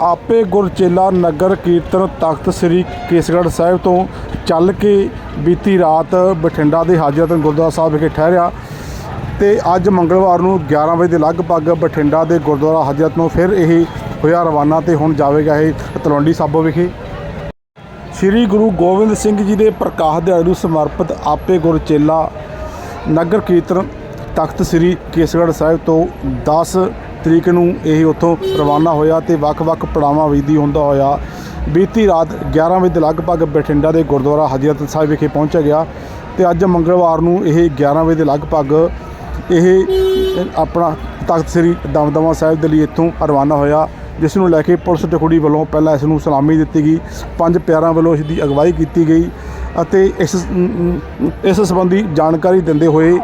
ਆਪੇ ਗੁਰਚੇਲਾ ਨਗਰ ਕੀਰਤਨ ਤਖਤ ਸ੍ਰੀ ਕੇਸਗੜ੍ਹ ਸਾਹਿਬ ਤੋਂ ਚੱਲ ਕੇ ਬੀਤੀ ਰਾਤ ਬਠਿੰਡਾ ਦੇ ਹਾਜ਼ਰਤ ਗੁਰਦੁਆਰਾ ਸਾਹਿਬ ਵਿਖੇ ਠਹਿਰਿਆ ਤੇ ਅੱਜ ਮੰਗਲਵਾਰ ਨੂੰ 11 ਵਜੇ ਦੇ ਲਗਭਗ ਬਠਿੰਡਾ ਦੇ ਗੁਰਦੁਆਰਾ ਹਾਜ਼ਰਤ ਨੂੰ ਫਿਰ ਇਹ ਹੋਇਆ ਰਵਾਨਾ ਤੇ ਹੁਣ ਜਾਵੇਗਾ ਇਹ ਤਲਵੰਡੀ ਸਾਬੋ ਵਿਖੇ। ਸ੍ਰੀ ਗੁਰੂ ਗੋਬਿੰਦ ਸਿੰਘ ਜੀ ਦੇ ਪ੍ਰਕਾਸ਼ ਦਿਹਾੜੇ ਨੂੰ ਸਮਰਪਿਤ ਆਪੇ ਗੁਰਚੇਲਾ ਨਗਰ ਕੀਰਤਨ ਤਖਤ ਸ੍ਰੀ ਕੇਸਗੜ੍ਹ ਸਾਹਿਬ ਤੋਂ 10 ਤਰੀਕ ਨੂੰ ਇਹ ਉੱਥੋਂ ਰਵਾਨਾ ਹੋਇਆ ਤੇ ਵੱਖ-ਵੱਖ ਪੜਾਵਾਂ ਵਿਧੀ ਹੁੰਦਾ ਹੋਇਆ। ਬੀਤੀ ਰਾਤ 11 ਵਜੇ ਦੇ ਲਗਭਗ ਬਠਿੰਡਾ ਦੇ ਗੁਰਦੁਆਰਾ ਹਜ਼ਰਤ ਸਾਹਿਬ ਵਿਖੇ ਪਹੁੰਚਿਆ ਗਿਆ ਤੇ ਅੱਜ ਮੰਗਲਵਾਰ ਨੂੰ ਇਹ 11 ਵਜੇ ਦੇ ਲਗਭਗ ਇਹ ਆਪਣਾ ਤਖਤ ਸ੍ਰੀ ਦਮਦਮਾ ਸਾਹਿਬ ਦੇ ਲਈ ਇੱਥੋਂ ਰਵਾਨਾ ਹੋਇਆ, ਜਿਸ ਨੂੰ ਲੈ ਕੇ ਪੁਲਿਸ ਟਕੜੀ ਵੱਲੋਂ ਪਹਿਲਾਂ ਇਸ ਨੂੰ ਸਲਾਮੀ ਦਿੱਤੀ ਗਈ। ਪੰਜ ਪਿਆਰਾਂ ਵੱਲੋਂ ਇਸ ਦੀ ਅਗਵਾਈ ਕੀਤੀ ਗਈ। ਅਤੇ ਇਸ ਇਸ ਸੰਬੰਧੀ ਜਾਣਕਾਰੀ ਦਿੰਦੇ ਹੋਏ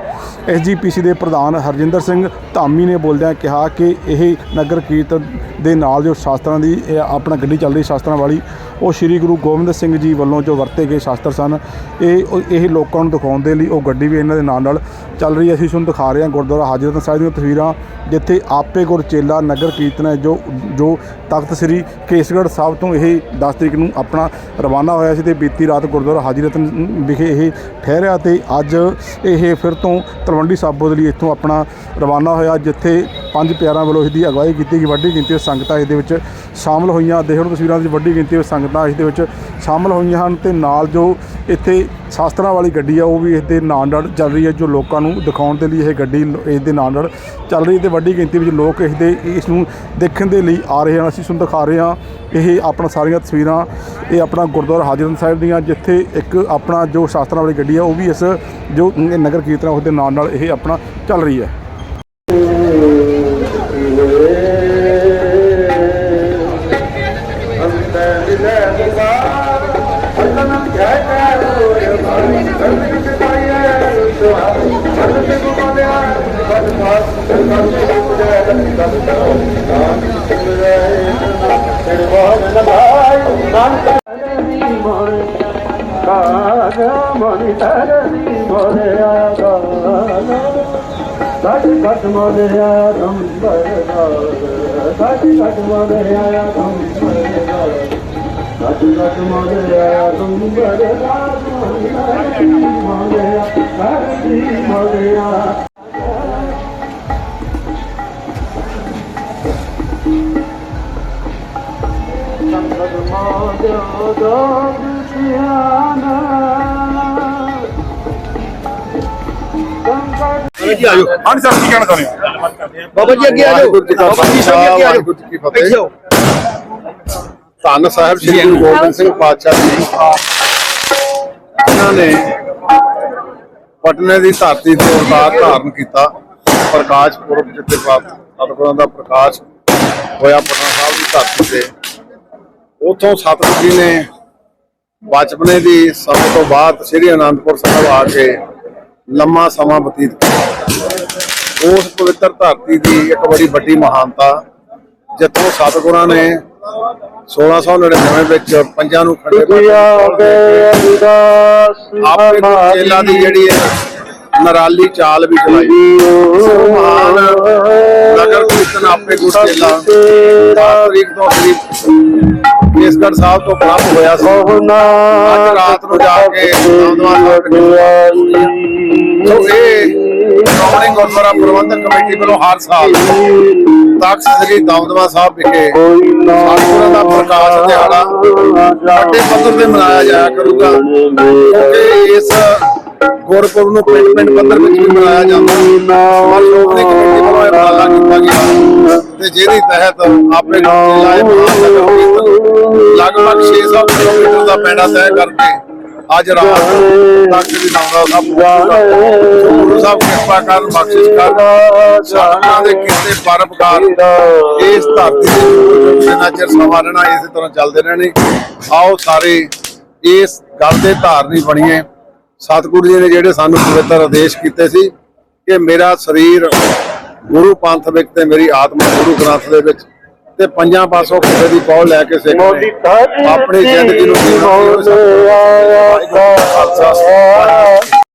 ਐਸਜੀਪੀਸੀ ਦੇ ਪ੍ਰਧਾਨ ਹਰਜਿੰਦਰ ਸਿੰਘ ਧਾਮੀ ਨੇ ਬੋਲਦਿਆਂ ਕਿਹਾ ਕਿ ਇਹ ਨਗਰ ਕੀਰਤਨ ਦੇ ਨਾਲ ਜੋ ਸ਼ਾਸਤਰਾਂ ਦੀ, ਇਹ ਆਪਣਾ ਗੱਡੀ ਚੱਲ ਰਹੀ ਸ਼ਾਸਤਰਾਂ ਵਾਲੀ ਉਹ ਸ੍ਰੀ ਗੁਰੂ ਗੋਬਿੰਦ ਸਿੰਘ ਜੀ ਵੱਲੋਂ ਜੋ ਵਰਤੇ ਗਏ ਸ਼ਾਸਤਰ ਸਨ, ਇਹ ਇਹ ਲੋਕਾਂ ਨੂੰ ਦਿਖਾਉਣ ਦੇ ਲਈ ਉਹ ਗੱਡੀ ਵੀ ਇਹਨਾਂ ਦੇ ਨਾਲ ਨਾਲ ਚੱਲ ਰਹੀ ਹੈ। ਅਸੀਂ ਤੁਹਾਨੂੰ ਦਿਖਾ ਰਹੇ ਹਾਂ ਗੁਰਦੁਆਰਾ ਹਾਜ਼ਰਤ ਸਾਹਿਬ ਦੀਆਂ ਤਸਵੀਰਾਂ ਜਿੱਥੇ ਆਪੇ ਗੁਰਚੇਲਾ ਨਗਰ ਕੀਰਤਨ ਹੈ, ਜੋ ਜੋ ਤਖਤ ਸ੍ਰੀ ਕੇਸਗੜ੍ਹ ਸਾਹਿਬ ਤੋਂ ਇਹ 10 ਤਰੀਕ ਨੂੰ ਆਪਣਾ ਰਵਾਨਾ ਹੋਇਆ ਸੀ ਤੇ ਬੀਤੀ ਰਾਤ ਗੁਰਦੁਆਰਾ ਹਾਜ਼ਰਤ ਵਿਖੇ ਇਹ ਠਹਿਰਿਆ ਤੇ ਅੱਜ ਇਹ ਫਿਰ ਤੋਂ ਤਲਵੰਡੀ ਸਾਬੋ ਦੇ ਲਈ ਇੱਥੋਂ ਆਪਣਾ ਰਵਾਨਾ ਹੋਇਆ, ਜਿੱਥੇ ਪੰਜ ਪਿਆਰਾਂ ਵੱਲੋਂ ਇਸ ਦੀ ਅਗਵਾਈ ਕੀਤੀ ਗਈ। ਵੱਡੀ ਗਿਣਤੀ ਵਿੱਚ ਸੰਗਤਾਂ ਇਸ ਦੇ ਵਿੱਚ ਸ਼ਾਮਲ ਹੋਈਆਂ ਦੇਖੋ ਤਸਵੀਰਾਂ ਵਿੱਚ ਵੱਡੀ ਗਿਣਤੀ ਵਿੱਚ ਸੰਗਤਾਂ ਇਸ ਦੇ ਵਿੱਚ ਸ਼ਾਮਲ ਹੋਈਆਂ ਹਨ ਤੇ ਨਾਲ ਜੋ ਇੱਥੇ ਸ਼ਾਸਤਰਾਂ ਵਾਲੀ ਗੱਡੀ ਆ ਉਹ ਵੀ ਇਸ ਦੇ ਨਾਲ ਨਾਲ ਚੱਲ ਰਹੀ ਹੈ ਜੋ ਲੋਕਾਂ ਨੂੰ ਦਿਖਾਉਣ ਦੇ ਲਈ ਇਹ ਗੱਡੀ ਇਸ ਦੇ ਨਾਲ ਨਾਲ ਚੱਲ ਰਹੀ ਤੇ ਵੱਡੀ ਗਿਣਤੀ ਵਿੱਚ ਲੋਕ ਇਸ ਦੇ ਇਸ ਨੂੰ ਦੇਖਣ ਦੇ ਲਈ ਆ ਰਹੇ ਹਨ। ਅਸੀਂ ਤੁਹਾਨੂੰ ਦਿਖਾ ਰਹੇ ਹਾਂ ਇਹ ਆਪਣਾ ਸਾਰੀਆਂ ਤਸਵੀਰਾਂ ਇਹ ਆਪਣਾ ਗੁਰਦੁਆਰਾ ਹਾਜ਼ਰਤ ਸਾਹਿਬ ਦੀਆਂ ਜਿੱਥੇ ਇੱਕ ਆਪਣਾ ਜੋ ਸ਼ਾਸਤਰਾਂ ਵਾਲੀ ਗੱਡੀ ਆ ਉਹ ਵੀ ਇਸ ਜੋ ਨਗਰ ਕੀਰਤਨ ਆ, ਉਸ ਦੇ ਨਾਲ ਨਾਲ ਇਹ ਆਪਣਾ ਚੱਲ ਰਹੀ ਹੈ। ਮਨੀ ਤਰਨੀ ਮੋਰਿਆ ਸਾਡੀ ਘਟ ਮੋਰਿਆ ਗੰਬਰ ਸਾਡੀ ਘਟ ਮੋਰਿਆ ਗੰਬਰ ਸਾਡੀ ਘਟ ਮੋਰਿਆ ਗੰਬਰ ਮੋਰਿਆ ਸਾਡੀ ਮੋਰਿਆ ਸੰਗਤ ਮਾਦਿਓ ਦੋਗ ਸਿਆਨਾ ਸੰਗਤ ਹਾਂਜੀ ਸਰ ਕੀ ਕਹਿਣਾ ਚਾਹੁੰਦੇ ਹੋ ਬਾਬਾ ਜੀ ਅੱਗੇ ਆ ਜਾਓ। ਵਾਹਿਗੁਰੂ ਜੀ ਕਾ ਬਾਬਾ ਜੀ ਖਾਲਸਾ, ਅੱਗੇ ਆ ਜਾਓ। ਵਾਹਿਗੁਰੂ ਜੀ ਕੀ ਫਤਿਹ। ਇੱਥੇ ਆਓ। ਧੰਨ ਸਾਹਿਬ ਸ੍ਰੀ ਗੁਰੂ ਗੋਬਿੰਦ ਸਿੰਘ ਪਾਤਸ਼ਾਹ ਜੀ। ਜਿਨ੍ਹਾਂ ਨੇ ਪਟਨੇ ਦੀ ਧਰਤੀ ਤੇ ਅਵਤਾਰ ਧਾਰਨ ਕੀਤਾ। ਪ੍ਰਕਾਸ਼ ਪੁਰਬ ਜਿੱਥੇ ਸਤਿਗੁਰਾਂ ਦਾ ਪ੍ਰਕਾਸ਼ ਹੋਇਆ ਪਟਨਾ ਸਾਹਿਬ ਦੀ ਧਰਤੀ ਤੇ। ਉਥੋਂ ਸਤਿਗੁਰ ਜੀ ਨੇ ਬਚਪਨੇ ਦੀ ਸਮੇਂ ਤੋਂ ਬਾਅਦ ਸ੍ਰੀ ਅਨੰਦਪੁਰ ਸਾਹਿਬ ਆ ਕੇ ਲੰਮਾ ਸਮਾਂ ਬਤੀਤ ਕੀਤਾ। ਉਸ ਪਵਿੱਤਰ ਧਰਤੀ ਦੀ ਇੱਕ ਬੜੀ ਵੱਡੀ ਮਹਾਨਤਾ ਜਿੱਥੋਂ ਸਤਿਗੁਰਾਂ ਨੇ 1699 ਵਿੱਚ ਪੰਜਾਂ ਨੂੰ ਅਰਦਾਸ ਆਪੇ ਗੁਰਚੇਲਾ ਦੀ ਜਿਹੜੀ ਹੈ ਨਰਾਲੀ ਚਾਲ ਵੀ ਚਲਾਈ। ਮਹਾਨ ਨਗਰ ਕੀਰਤਨ ਆਪੇ ਗੁਰਚੇਲਾ 7 ਤਰੀਕ ਤੋਂ ਸ੍ਰੀ ਕੇਸਗੜ੍ਹ ਸਾਹਿਬ ਤੋਂ ਪ੍ਰਾਪਤ ਹੋਇਆ ਸੀ। ਅੱਜ ਰਾਤ ਨੂੰ ਜਾ ਕੇ ਦਮਦਮਾ ਸੋ ਇਹ ਸ਼੍ਰੋਮਣੀ ਗੁਰਦੁਆਰਾ ਪ੍ਰਬੰਧਕ ਕਮੇਟੀ ਵੱਲੋਂ ਹਰ ਸਾਲ ਤਖਤ ਸ੍ਰੀ ਦਮਦਮਾ ਸਾਹਿਬ ਵਿਖੇ ਸਤਿਗੁਰਾਂ ਦਾ ਪ੍ਰਕਾਸ਼ ਦਿਹਾੜਾ ਵੱਡੇ ਪੱਧਰ ਤੇ ਮਨਾਇਆ ਜਾਇਆ ਕਰੂਗਾ। ਕਿਉਂਕਿ ਇਸ ਗੁਰਪੁਰਬ ਨੂੰ ਪਿੰਡ ਪਿੰਡ ਪੱਧਰ ਵਿੱਚ ਵੀ ਮਨਾਇਆ ਜਾਂਦਾ। ਹੈ ਸ਼੍ਰੋਮਣੀ ਕਮੇਟੀ ਵੱਲੋਂ ਇਹ ਉਪਰਾਲਾ ਕੀਤਾ ਗਿਆ। ਤੇ ਜਿਹਦੀ ਤਹਿਤ ਆਪਣੇ ਲਾਏ ਮਹਾਨਗਰ 6-7 ਕਿਲੋਮੀਟਰ ਦਾ ਪੈੜਾ ਤੈਅ ਕਰਕੇ ਅੱਜ ਰਾਤ ਤੱਕ ਦੀ ਨਾਮਾ ਦਾ ਪੂਰਾ ਗੁਰੂ ਸਾਹਿਬ ਕਿਰਪਾ ਕਰ ਬਖਸ਼ਿਸ਼ ਕਰ ਸਾਧਨਾ ਦੇ ਕੀਤੇ ਪਰਪਕਾਰ ਇਸ ਧਰਤੀ ਦੇ ਜਿੰਨਾ ਚਿਰ ਸਵਾਰਣਾ ਇਸੇ ਤਰ੍ਹਾਂ ਚੱਲਦੇ ਰਹਿਣੇ। ਆਓ ਸਾਰੇ, ਇਸ ਗੱਲ ਦੇ ਧਾਰਨੀ ਬਣੀਏ। ਸਤਿਗੁਰੂ ਜੀ ਨੇ ਜਿਹੜੇ ਸਾਨੂੰ ਪਵਿੱਤਰ ਆਦੇਸ਼ ਕੀਤੇ ਸੀ ਕਿ ਮੇਰਾ ਸਰੀਰ ਗੁਰੂ ਪੰਥ ਵਿੱਚ ਤੇ ਮੇਰੀ ਆਤਮਾ ਗੁਰੂ ਗ੍ਰੰਥ ਦੇ ਵਿੱਚ ਤੇ ਪੰਜਾਂ ਪਾਸੋਂ ਕਿਸੇ ਦੀ ਪੌਲ ਲੈ ਕੇ ਸਿੱਖ ਨੇ ਆਪਣੀ ਜ਼ਿੰਦਗੀ ਨੂੰ ਜੀਣਾ ਖਾਲਸਾ।